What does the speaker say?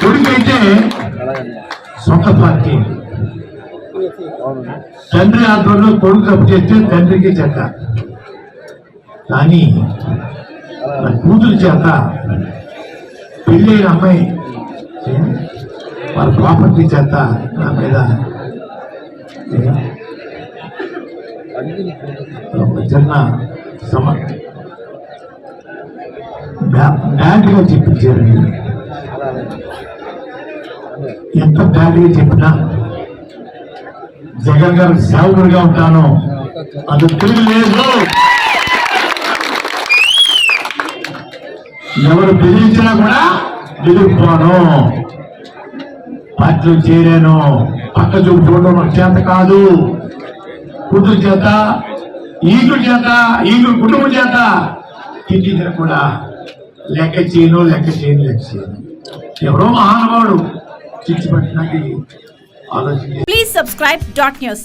కొడుకైతే సొంత పార్టీ. తండ్రి ఆధ్వర్యంలో కొడుకు తప్పు చేస్తే తండ్రికి చెడ్డ. కానీ కూతురు చేత పెళ్ళైన అమ్మాయి వాళ్ళ ప్రాపర్టీ చేత నా మీద చిన్న సమ బ్యాడ్గా చెప్పించారు చెప్పించారండి ఎంత బ్యాడ్గా చెప్పినా జగన్ గారు సేవకుడిగా ఉంటాను. అది తిరిగి లేదు. ఎవరు బెదిరించినా కూడా ఎదుర్కోను పార్టీలో చేరాను. పక్క చూపు చూడడం నాకు చేత కాదు. కుటుంబ చేత ఈగుడు చేత ఈగుడు కుటుంబం చేత. తిట్టించిన కూడా లెక్క చేయను లెక్క చేయను లెక్క చేయను. ఎవరో మహానుభావుడు చిచ్చి ఆలోచించి ప్లీజ్ సబ్స్క్రైబ్ డాట్ న్యూస్